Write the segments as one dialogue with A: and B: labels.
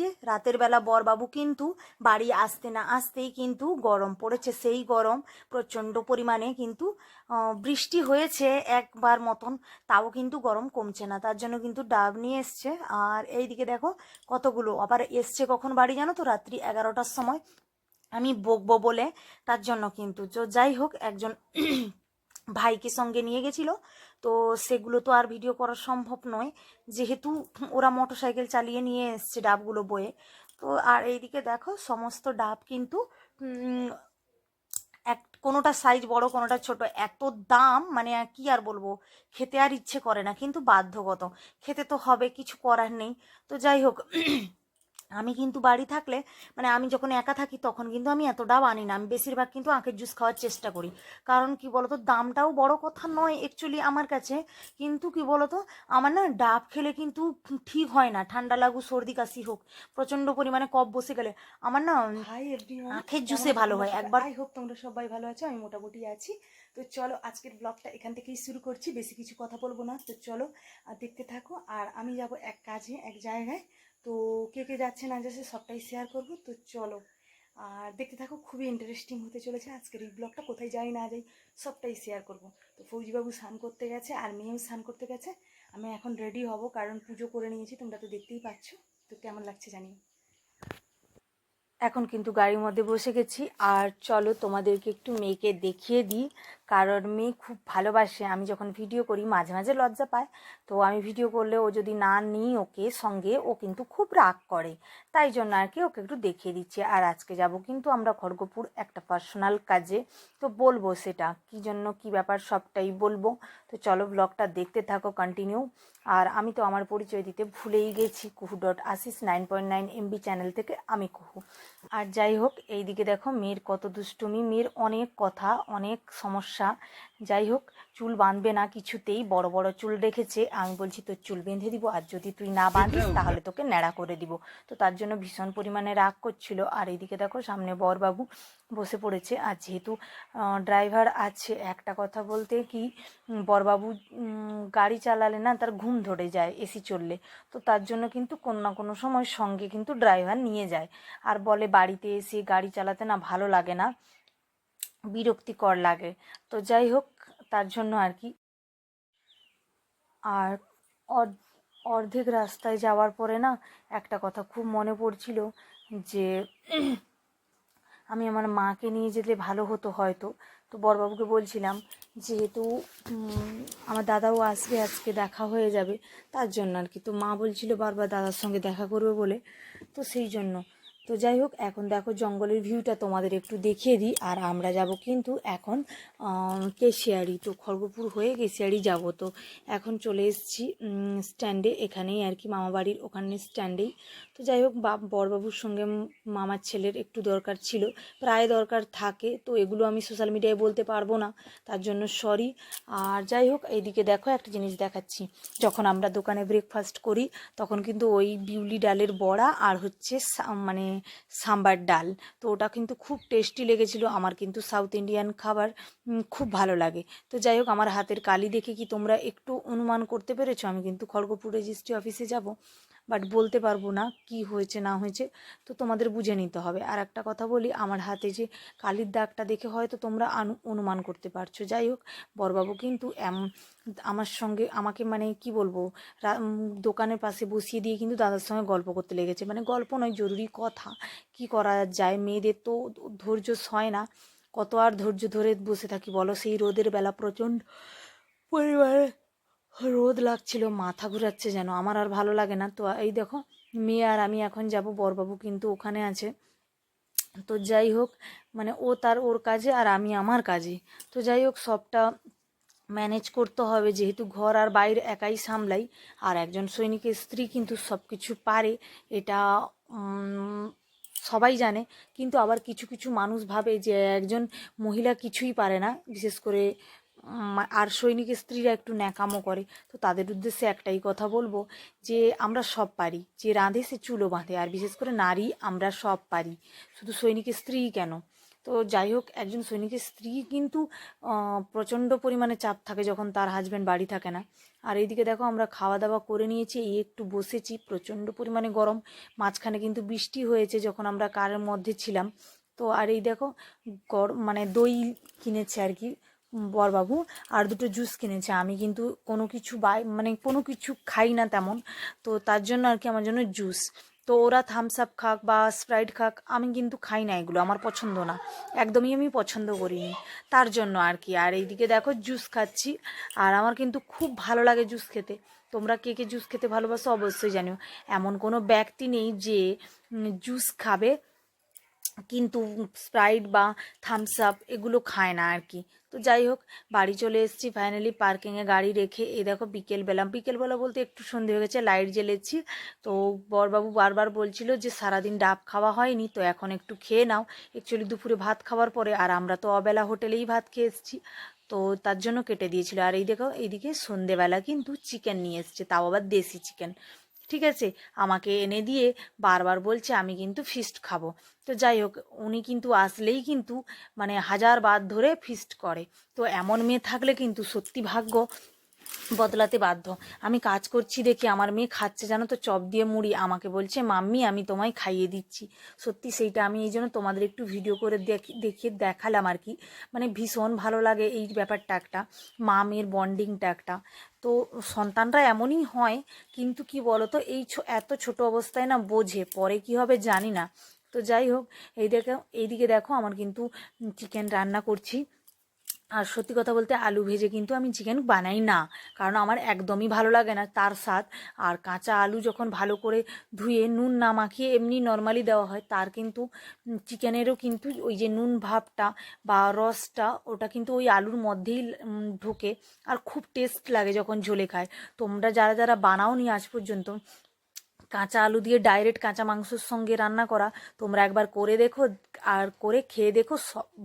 A: যে রাতের বেলা বরবাবু কিন্তু বাড়ি আসতে না আসতেই কিন্তু গরম পড়েছে, সেই গরম প্রচণ্ড পরিমাণে কিন্তু বৃষ্টি হয়েছে একবার মতন, তাও কিন্তু গরম কমছে না, তার জন্য কিন্তু ডাব নিয়ে এসছে। আর এইদিকে দেখো কতগুলো, আবার এসছে কখন বাড়ি জানো তো? রাত্রি এগারোটার সময়। আমি বকবো বলে তার জন্য কিন্তু। যাই হোক, একজন ভাইকে সঙ্গে নিয়ে গেছিল। তো সেগুলো তো আর ভিডিও করা সম্ভব নয়। যেহেতু ওরা মোটর সাইকেল চালিয়ে নিয়ে এসছে ডাবগুলো বয়ে। তো আর এইদিকে দেখো, সমস্ত ডাব কিন্তু এক, কোনোটা সাইজ বড়, কোনোটা ছোট। এত দাম মানে কি আর বলব? খেতে আর ইচ্ছে করে না, কিন্তু বাধ্যগত। খেতে তো হবে, কিছু করার নেই। তো যাই হোক আমি কিন্তু বাড়ি থাকলে মানে আমি যখন একা থাকি তখন কিন্তু আমি এত ডাব আনি না। আমি বেশিরভাগ কিন্তু আখের জুস খাওয়ার চেষ্টা করি। কারণ কি বলতো দামটাও বড় কথা নয় অ্যাকচুয়ালি আমার কাছে। কিন্তু কি বলতো আমার না ডাব খেলে কিন্তু ঠিক হয় না। ঠান্ডা লাগু সর্দি কাশি হোক প্রচণ্ড পরিমাণে কফ বসে গেলে আমার না আখের জুসে ভালো হয়। একবার
B: আই হোপ তোমরা সবাই ভালো আছো আমি মোটামুটি আছি। তো চলো আজকের ব্লগটা এখান থেকেই শুরু করছি বেশি কিছু কথা বলব না। তো চলো আর দেখতে থাকো আর আমি যাব এক কাজে এক জায়গায়। তো কে কে যাচ্ছে না যাচ্ছে সবটাই শেয়ার করব। তো চলো, আর দেখতে থাকো, খুবই ইন্টারেস্টিং হতে চলেছে আজকের এই ব্লগটা কোথায় যাই না যাই, সবটাই শেয়ার করব। তো ফৌজিবাবু স্নান করতে গেছে, আর মেয়েও স্নান করতে গেছে। আমি এখন রেডি হব, কারণ পুজো করে নিয়েছি, তোমরা তো দেখতেই পাচ্ছ। তো কেমন লাগছে জানি
A: এখন কিন্তু গাড়ির মধ্যে বসে গেছি, আর চলো তোমাদেরকে একটু মেয়েকে দেখিয়ে দিই। কারণ মেয়ে খুব ভালোবাসে, আমি যখন ভিডিও করি, মাঝে মাঝে লজ্জা পায়। তো আমি ভিডিও করলে ও যদি না নিই ওকে সঙ্গে, ও কিন্তু খুব রাগ করে। তাই জন্য আর কি ওকে একটু দেখিয়ে দিচ্ছি। আর আজকে যাব কিন্তু আমরা খড়গপুর একটা পার্সোনাল কাজে। তো বলব সেটা, কি জন্য, কি ব্যাপার, সবটাই বলব। তো চলো ব্লগটা দেখতে থাকো কন্টিনিউ আর আমি তো আমার পরিচয় দিতে ভুলেই গেছি, Kuhu dot Ashish nine point nine MB channel থেকে আমি কুহু। আর যাই হোক, এইদিকে দেখো, মেয়ের কত দুষ্টুমি, মেয়ের অনেক কথা, অনেক সমস্যা। যাই হোক চুল বাঁধবে না কিছুতেই বড় বড় চুল রেখেছে। আমি বলছি তোর চুল বেঁধে দিব আর যদি তুই না বাঁধিস তাহলে তোকে ন্যাড়া করে দিব। তো তার জন্য ভীষণ পরিমাণে রাগ করছিল। আর এইদিকে দেখো সামনে বরবাবু বসে পড়েছে। আর যেহেতু ড্রাইভার আছে একটা কথা বলতে কি বরবাবু গাড়ি চালালে না তার ঘুম ধরে যায় এসি চললে। তো তার জন্য কিন্তু কোনো না কোনো সময় সঙ্গে কিন্তু ড্রাইভার নিয়ে যায়। আর বলে বাড়িতে এসে গাড়ি চালাতে না ভালো লাগে না। বিরক্তিকর লাগে। তো যাই হোক, তার জন্য আর কি। আর অর্ধেক রাস্তায় যাওয়ার পরে না, একটা কথা খুব মনে পড়ছিল যে, আমি আমার মাকে নিয়ে যেতে ভালো হতো হয়তো। তো বড়বাবুকে বলছিলাম, যেহেতু আমার দাদাও আসবে, আজকে দেখা হয়ে যাবে, তার জন্য আর কি। তো মা বলছিল, বারবার দাদার সঙ্গে দেখা করবে বলে। তো সেই জন্য। তো যাই হোক, এখন দেখো জঙ্গলের ভিউটা তোমাদের একটু দেখিয়ে দিই, আর আমরা যাব কিন্তু এখন কেশিয়ারি। তো খড়গপুর হয়ে কেশিয়ারি যাব। তো এখন চলে এসেছি স্ট্যান্ডে এখানেই আর কি মামা বাড়ির ওখানে স্ট্যান্ডেই তো যাই হোক, বা, বরবাবুর সঙ্গে মামার ছেলের একটু দরকার ছিল। প্রায় দরকার থাকে, তো এগুলো আমি সোশ্যাল মিডিয়ায় বলতে পারব না। তার জন্য সরি আর যাই হোক, এইদিকে দেখো একটা জিনিস দেখাচ্ছি। যখন আমরা দোকানে ব্রেকফাস্ট করি, তখন কিন্তু ওই বিউলি ডালের বড়া আর হচ্ছে মানে সাম্বার ডাল। তো ওটা কিন্তু খুব টেস্টি লেগেছিল। আমার কিন্তু সাউথ ইন্ডিয়ান খাবার খুব ভালো লাগে। তো যাই হোক, আমার হাতের কালি দেখে কি তোমরা একটু অনুমান করতে পেরেছ? আমি কিন্তু খড়গপুর রেজিস্ট্রি অফিসে যাব। বাট বলতে পারব না কি হয়েছে, না হয়েছে, তো তোমাদের বুঝে নিতে হবে। আর একটা কথা বলি, আমার হাতে যে কালির দাগটা দেখে হয়তো তোমরা অনুমান করতে পারছ। যাই হোক, বরবাবু কিন্তু এম- আমার সঙ্গে আমাকে মানে কি বলব দোকানের পাশে বসিয়ে দিয়ে কিন্তু দাদার সঙ্গে গল্প করতে লেগেছে। মানে গল্প নয়, জরুরি কথা। কি করা যায়? মেয়েদের তো ধৈর্য হয় না। কত আর ধৈর্য ধরে বসে থাকি বলো? সেই রোদের বেলা প্রচণ্ড পরিমাণে রোদ লাগছিল, মাথা ঘুরাচ্ছে যেন, আমার আর ভালো লাগে না। তো এই দেখো, মেয়ে আর আমি এখন যাব, বরবাবু কিন্তু ওখানে আছে। তো যাই হোক মানে ও তার ওর কাজে আর আমি আমার কাজে। তো যাই হোক, সবটা ম্যানেজ করতে হবে, যেহেতু ঘর আর বাইরে একাই সামলাই, আর একজন সৈনিকের স্ত্রী কিন্তু সব কিছু পারে, এটা সবাই জানে। কিন্তু আবার কিছু কিছু মানুষ ভাবে যে একজন মহিলা কিছুই পারে না, বিশেষ করে আর সৈনিকের স্ত্রীরা একটু ন্যাকামো করে। তো তাদের উদ্দেশ্যে একটাই কথা বলব যে, আমরা সব পারি। যে রাঁধে সে চুলো বাঁধে, আর বিশেষ করে নারী, আমরা সব পারি। শুধু সৈনিকের স্ত্রী কেন? তো যাই হোক, একজন সৈনিকের স্ত্রী কিন্তু প্রচণ্ড পরিমাণে চাপ থাকে যখন তার হাজব্যান্ড বাড়ি থাকে না। আর এইদিকে দেখো, আমরা খাওয়া দাওয়া করে নিয়েছি, এই একটু বসেছি, প্রচণ্ড পরিমাণে গরম। মাঝখানে কিন্তু বৃষ্টি হয়েছে যখন আমরা কারের মধ্যে ছিলাম। তো আর এই দেখো গরম মানে দই কিনেছে আর কি। বরবাবু, আর দুটো জুস কিনেছে। আমি কিন্তু কোনো কিছু বাই মানে কোনো কিছু খাই না তেমন। তো তার জন্য আর কি আমার জন্য জুস। তো ওরা থামস আপ খাক বা স্প্রাইট খাক, আমি কিন্তু খাই না এগুলো, আমার পছন্দ না। একদমই আমি পছন্দ করিনি। তার জন্য আর কি। আর এইদিকে দেখো জুস খাচ্ছি, আর আমার কিন্তু খুব ভালো লাগে জুস খেতে। তোমরা কে কে জুস খেতে ভালোবাসো অবশ্যই জানিও। এমন কোনো ব্যক্তি নেই যে জুস খাবে কিন্তু স্প্রাইট বা থামস আপ এগুলো খায় না আর কি তো যাই হোক, বাড়ি চলে এসেছি ফাইনালি পার্কিংয়ে গাড়ি রেখে। এই দেখো বিকেলবেলা বিকেলবেলা বলতে একটু সন্ধে হয়ে গেছে লাইট জ্বেলেছি। তো বরবাবু বারবার বলছিল যে সারাদিন ডাব খাওয়া হয়নি, তো এখন একটু খেয়ে নাও। অ্যাকচুয়ালি দুপুরে ভাত খাওয়ার পরে আর আমরা তো অবেলা হোটেলেই ভাত খেয়ে এসেছি। তো তার জন্য কেটে দিয়েছিল। আর এই দেখো, এইদিকে সন্ধেবেলা কিন্তু চিকেন নিয়ে এসছে, তাও আবার দেশি চিকেন ঠিক আছে? আমাকে এনে দিয়ে বারবার বলছে, আমি কিন্তু ফিস্ট খাব। তো যাই হোক, উনি কিন্তু আসলেই কিন্তু মানে হাজার বার ধরে ফিস্ট করে। তো এমন মেয়ে থাকলে কিন্তু সত্যি ভাগ্য। বদলাতে বাধ্য। আমি কাজ করছি দেখি আমার মেয়ে খাচ্ছে, জানো তো, চপ দিয়ে মুড়ি। আমাকে বলছে, মাম্মি, আমি তোমায় খাইয়ে দিচ্ছি। সত্যি সেইটা আমি এই জন্য তোমাদের একটু ভিডিও করে দেখি দেখিয়ে দেখালাম আর কি। মানে ভীষণ ভালো লাগে এই ব্যাপারটা একটা, মা মেয়ের বন্ডিংটা একটা। তো সন্তানরা এমনই হয়, কিন্তু কি বলো তো এই এত ছোট অবস্থায় না বোঝে, পরে কি হবে জানি না। তো যাই হোক, এই দেখো, এইদিকে দেখো, আমার কিন্তু চিকেন রান্না করছি। আর সত্যি কথা বলতে আলু ভেজে কিন্তু আমি চিকেন বানাই না। কারণ আমার একদমই ভালো লাগে না তার স্বাদ। আর কাঁচা আলু যখন ভালো করে ধুয়ে নুন না মাখিয়ে এমনি নর্মালি দেওয়া হয়, তার কিন্তু চিকেনেরও কিন্তু ওই যে নুন ভাবটা বা রসটা, ওটা কিন্তু ওই আলুর মধ্যেই ঢোকে। আর খুব টেস্ট লাগে যখন ঝোলে খায়। তোমরা যারা যারা বানাও নি আজ পর্যন্ত কাঁচা আলু দিয়ে ডাইরেক্ট কাঁচা মাংসের সঙ্গে রান্না করা। তোমরা একবার করে দেখো, আর করে খেয়ে দেখো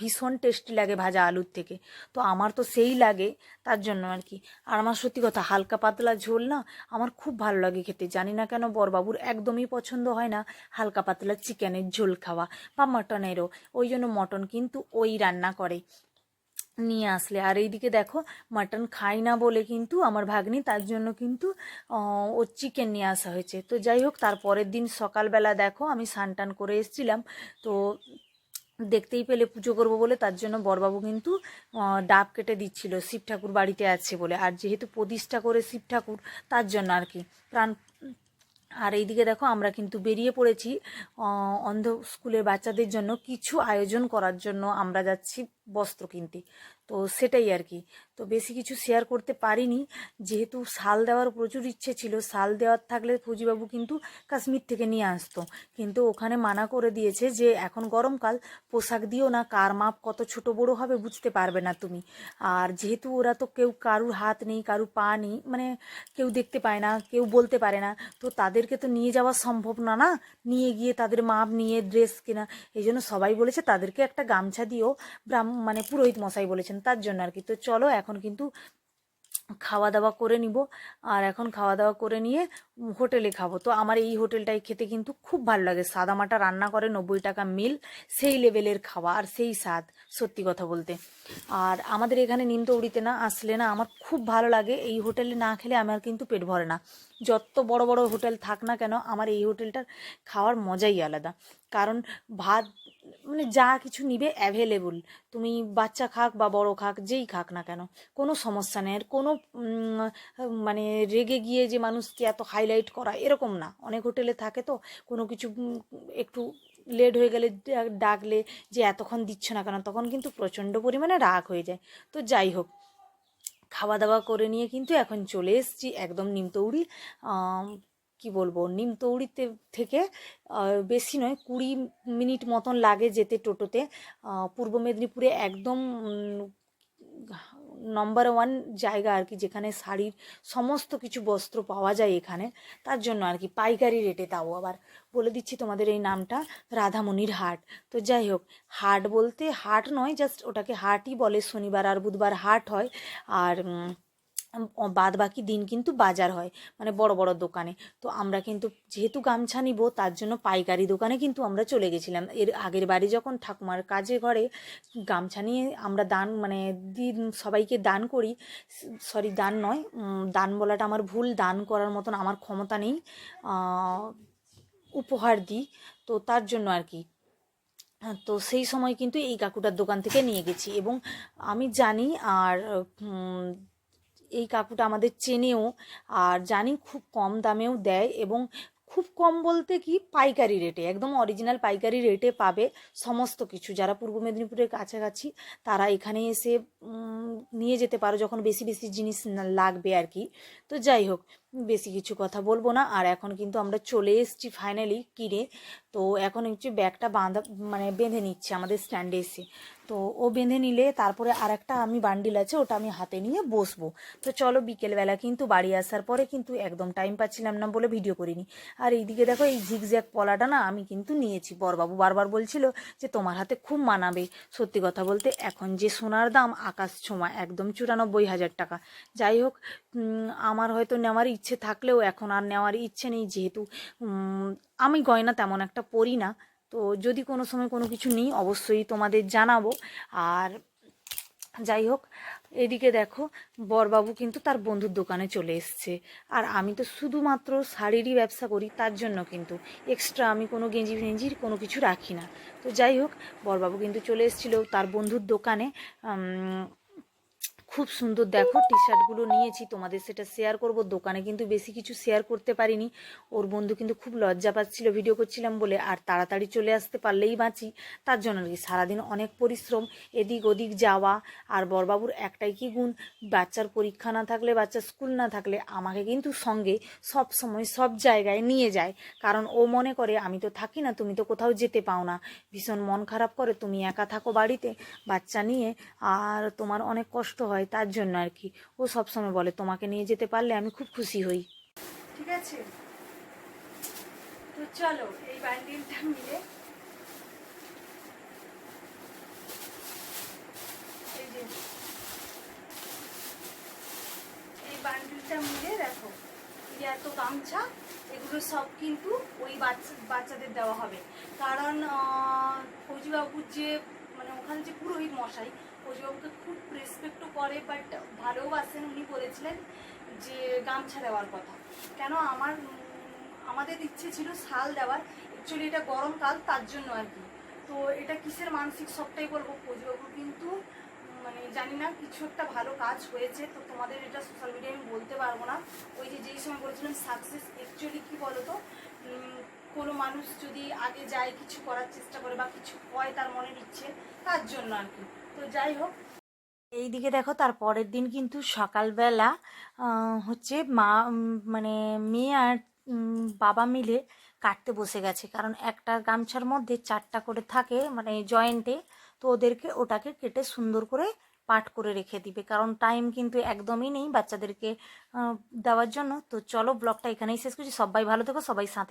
A: ভীষণ টেস্টি লাগে ভাজা আলুর থেকে। তো আমার তো সেই লাগে, তার জন্য আর কি। আর আমার সত্যি কথা, হালকা পাতলা ঝোল না, আমার খুব ভালো লাগে খেতে। জানি না কেন বরবাবুর একদমই পছন্দ হয় না হালকা পাতলা চিকেনের ঝোল খাওয়া বা মটনেরও ওই জন্য মটন কিন্তু ওই রান্না করে। নিয়ে আসলে। আর এইদিকে দেখো মাটন খাই না বলে কিন্তু আমার ভাগ্নি, তার জন্য কিন্তু ও চিকেন নিয়ে আসা হয়েছে। তো যাই হোক, তার পরের দিন সকালবেলা দেখো, আমি স্নান টান করে এসেছিলাম। তো দেখতেই পেলে পুজো করব বলে, তার জন্য বরবাবু কিন্তু ডাব কেটে দিচ্ছিল, শিব ঠাকুর বাড়িতে আছে বলে। আর যেহেতু প্রতিষ্ঠা করে শিব ঠাকুর, তার জন্য আর কি। প্রাণ, আর এইদিকে দেখো, আমরা কিন্তু বেরিয়ে পড়েছি অন্ধ স্কুলের বাচ্চাদের জন্য কিছু আয়োজন করার জন্য। আমরা যাচ্ছি বস্ত্র কিনতে। তো সেটাই আর কি তো বেশি কিছু শেয়ার করতে পারিনি। যেহেতু শাল দেওয়ার প্রচুর ইচ্ছে ছিল, শাল দেওয়ার থাকলে ফৌজিবাবু কিন্তু কাশ্মীর থেকে নিয়ে আসতো। কিন্তু ওখানে মানা করে দিয়েছে যে, এখন গরমকাল, পোশাক দিও না, কার মাপ কত ছোট বড় হবে বুঝতে পারবে না তুমি। আর যেহেতু ওরা তো কেউ কারুর হাত নেই, কারুর পা নেই মানে কেউ দেখতে পায় না, কেউ বলতে পারে না, তো তাদেরকে তো নিয়ে যাওয়া সম্ভব না না? নিয়ে গিয়ে তাদের মাপ, নিয়ে ড্রেস কেনা, এই জন্য সবাই বলেছে তাদেরকে একটা গামছা দিও, ব্রাহ্ম মানে পুরোহিত মশাই বলেছেন, তার জন্য আর কি। তো চলো, এখন কিন্তু খাওয়া দাওয়া করে নিব। আর এখন খাওয়া দাওয়া করে নিয়ে হোটেলে খাব। তো আমার এই হোটেলটাই খেতে কিন্তু খুব ভালো লাগে। সাদামাটা রান্না করে নব্বই টাকা মিল, সেই লেভেলের খাওয়া আর সেই স্বাদ, সত্যি কথা বলতে। আর আমাদের এখানে নিমতৌড়িতে না, আসলে না আমার খুব ভালো লাগে। এই হোটেলে না খেলে আমার কিন্তু পেট ভরে না। যত বড় বড় হোটেল থাক না কেন, আমার এই হোটেলটার খাওয়ার মজাই আলাদা। কারণ ভাত মানে যা কিছু নিবে অ্যাভেলেবল তুমি বাচ্চা খাক বা বড় খাক, যেই খাক না কেন, কোনো সমস্যা নেই। আর কোনো মানে রেগে গিয়ে যে মানুষকে এত হাইলাইট করা এরকম না। অনেক হোটেলে থাকে তো, কোনো কিছু একটু লেট হয়ে গেলে ডাকলে যে এতক্ষণ দিচ্ছ না কেন, তখন কিন্তু প্রচণ্ড পরিমাণে রাগ হয়ে যায়। তো যাই হোক, খাওয়া দাওয়া করে নিয়ে কিন্তু এখন চলে এসেছি একদম নিমতৌড়ি কি বলব নিমতৌড়িতে থেকে বেশি নয়, কুড়ি মিনিট মতন লাগে যেতে টোটোতে। পূর্ব মেদিনীপুরে একদম নম্বর ওয়ান জায়গা আর কি, যেখানে শাড়ির সমস্ত কিছু বস্ত্র পাওয়া যায় এখানে। তার জন্য আর কি, পাইকারি রেটে তাও আবার বলে দিচ্ছি তোমাদের এই নামটা, রাধামণির হাট। তো যাই হোক, হাট বলতে হাট নয় জাস্ট ওটাকে হাটই বলে, শনিবার আর বুধবার হাট হয়। আর বাদ বাকি দিন কিন্তু বাজার হয় মানে বড় বড় দোকানে। তো আমরা কিন্তু যেহেতু গামছা নিব তার জন্য পাইকারি দোকানে কিন্তু আমরা চলে গেছিলাম। এর আগের বাড়ি যখন ঠাকুমার কাজে ঘরে গামছা নিয়ে আমরা দান মানে দিন সবাইকে দান করি সরি দান নয় দান বলাটা আমার ভুল দান করার মতন আমার ক্ষমতা নেই উপহার দিই তো তার জন্য আর কি। হ্যাঁ, তো সেই সময় কিন্তু এই কাকুটার দোকান থেকে নিয়ে গেছি এবং আমি জানি আর এই কাকুটা আমাদের চেনেও আর জানি খুব কম দামেও দেয় এবং খুব কম বলতে কি পাইকারি রেটে একদম অরিজিনাল পাইকারি রেটে পাবে সমস্ত কিছু। যারা পূর্ব মেদিনীপুরের কাছাকাছি, তারা এখানে এসে নিয়ে যেতে পারো যখন বেশি বেশি জিনিস লাগবে আর কি। তো যাই হোক বেশি কিছু কথা বলব না। আর এখন কিন্তু আমরা চলে এসেছি ফাইনালি কিনে। তো এখন হচ্ছে ব্যাগটা বাঁধা মানে বেঁধে নিচ্ছে আমাদের স্ট্যান্ডে এসে। তো ও বেঁধে নিলে তারপরে আর একটা আমি বান্ডিল আছে, ওটা আমি হাতে নিয়ে বসবো। তো চলো বিকেলবেলা কিন্তু বাড়ি আসার পরে কিন্তু একদম টাইম পাচ্ছিলাম না বলে ভিডিও করিনি। আর এইদিকে দেখো এই ঝিকঝ্যাক পলাটা না আমি কিন্তু নিয়েছি। বরবাবু বারবার বলছিল যে তোমার হাতে খুব মানাবে। সত্যি কথা বলতে এখন যে সোনার দাম আকাশ ছোঁয়া, একদম চুরানব্বই হাজার টাকা। যাই হোক আমার হয়তো নেওয়ার ইচ্ছে থাকলেও এখন আর নেওয়ার ইচ্ছে নেই যেহেতু আমি গয়না তেমন একটা পরি না। তো যদি কোনো সময় কোনো কিছু নেই, অবশ্যই তোমাদের জানাব। আর যাই হোক, এদিকে দেখো, বরবাবু কিন্তু তার বন্ধুর দোকানে চলে এসছে। আর আমি তো শুধুমাত্র শাড়িরই ব্যবসা করি, তার জন্য কিন্তু এক্সট্রা আমি কোনো গেঞ্জি ফেঞ্জির কোনো কিছু রাখি না। তো যাই হোক, বরবাবু কিন্তু চলে এসেছিল তার বন্ধুর দোকানে খুব সুন্দর। দেখো টি শার্টগুলো নিয়েছি, তোমাদের সেটা শেয়ার করব। দোকানে কিন্তু বেশি কিছু শেয়ার করতে পারিনি। ওর বন্ধু কিন্তু খুব লজ্জা পাচ্ছিল ভিডিও করছিলাম বলে। আর তাড়াতাড়ি চলে আসতে পারলেই বাঁচি। তার জন্য আর কি সারাদিন অনেক পরিশ্রম, এদিক ওদিক যাওয়া। আর বরবাবুর একটাই কি গুণ? বাচ্চার পরীক্ষা না থাকলে, বাচ্চার স্কুল না থাকলে আমাকে কিন্তু সঙ্গে সব সময় সব জায়গায় নিয়ে যায়। কারণ ও মনে করে, আমি তো থাকি না, তুমি তো কোথাও যেতে পাও না। ভীষণ মন খারাপ করে, তুমি একা থাকো বাড়িতে। বাচ্চা নিয়ে আর তোমার অনেক কষ্ট হয়। তার জন্য আর কি। ও সবসময় বলে, তোমাকে নিয়ে যেতে পারলে আমি খুব খুশি হই।
B: ঠিক আছে? তো চলো, এই বান্ডিলটা মিলে। এই যে, এই বান্ডিলটা মিলে দেখো এত গামছা, এগুলো সব কিন্তু ওই বাচ্চা, বাচ্চাদের দেওয়া হবে। কারণ ফৌজিবাবুর যে মানে ওখানে যে পুরোহিত মশাই ফৌজিবাবুকে খুব রেসপেক্টও করে বাট ভালোবাসেন উনি বলেছিলেন যে গামছা দেওয়ার কথা। কেন আমার আমাদের ইচ্ছে ছিল শাল দেওয়ার অ্যাকচুয়ালি এটা গরমকাল তার জন্য আর কি। তো এটা কিসের মানসিক সবটাই বলব ফৌজিবাবু কিন্তু মানে জানি না কিছু একটা ভালো কাজ হয়েছে তো তোমাদের এটা সোশ্যাল মিডিয়ায় আমি বলতে পারব না। ওই যে যেই সময় বলেছিলাম সাকসেস অ্যাকচুয়ালি কি বলতো? উম, কোনো মানুষ যদি আগে যায় কিছু করার চেষ্টা করে বা কিছু হয় তার মনের ইচ্ছে তার জন্য আর কি। তো যাই হোক।
A: এই দিকে দেখো তার পরের দিন কিন্তু সকালবেলা হচ্ছে মা মানে মেয়ে আর বাবা মিলে কাটতে বসে গেছে। কারণ একটা গামছার মধ্যে চারটা করে থাকে মানে জয়েন্টে, তো ওদেরকে ওটাকে কেটে সুন্দর করে পাট করে রেখে দিবে। কারণ টাইম কিন্তু একদমই নেই বাচ্চাদেরকে দেওয়ার জন্য। তো চলো ব্লগটা এখানেই শেষ করছি। সবাই ভালো থেকো, সবাই সাথে